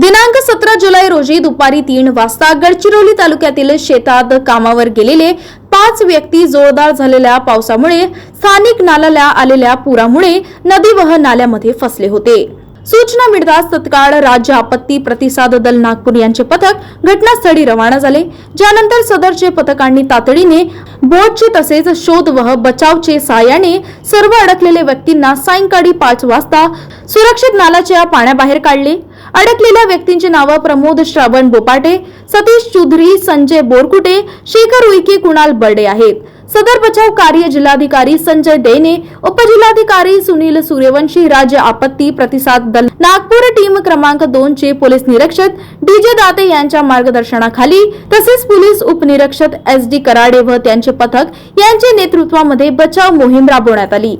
दिनांक सतरा जुलै रोजी दुपारी तीन वाजता गडचिरोली तालुक्यातील शेतात कामावर गेलेले पाच व्यक्ती जोरदार झालेल्या पावसामुळे स्थानिक नाल्याला आलेल्या पुरामुळे नदीवह नाल्यामध्ये फसले होते. सूचना मिळताच तत्काळ राज्य आपत्ती प्रतिसाद दल नागपूर यांचे पथक घटनास्थळी रवाना झाले. ज्यानंतर सदरचे पथकांनी तातडीने बोटचे तसेच शोध व बचावचे सहाय्याने सर्व अडकलेल्या व्यक्तींना सायंकाळी पाच वाजता सुरक्षित नालाच्या पाण्याबाहेर काढले. अडकलेल्या व्यक्तींची नावं प्रमोद श्रावण बोपाटे सतीश चौधरी संजय बोरकुटे शेखर उईके कुणाल बर्डे आहेत. सदर बचाव कार्य जिल्हाधिकारी संजय देने उपजिल्हाधिकारी सुनील सूर्यवंशी राज्य आपत्ती प्रतिसाद दल नागपूर टीम क्रमांक दोन चे पोलीस निरीक्षक डीजे दाते यांच्या मार्गदर्शनाखाली तसेच पोलीस उपनिरीक्षक एस डी कराडे व त्यांचे पथक यांच्या नेतृत्वामध्ये बचाव मोहीम राबवण्यात आली.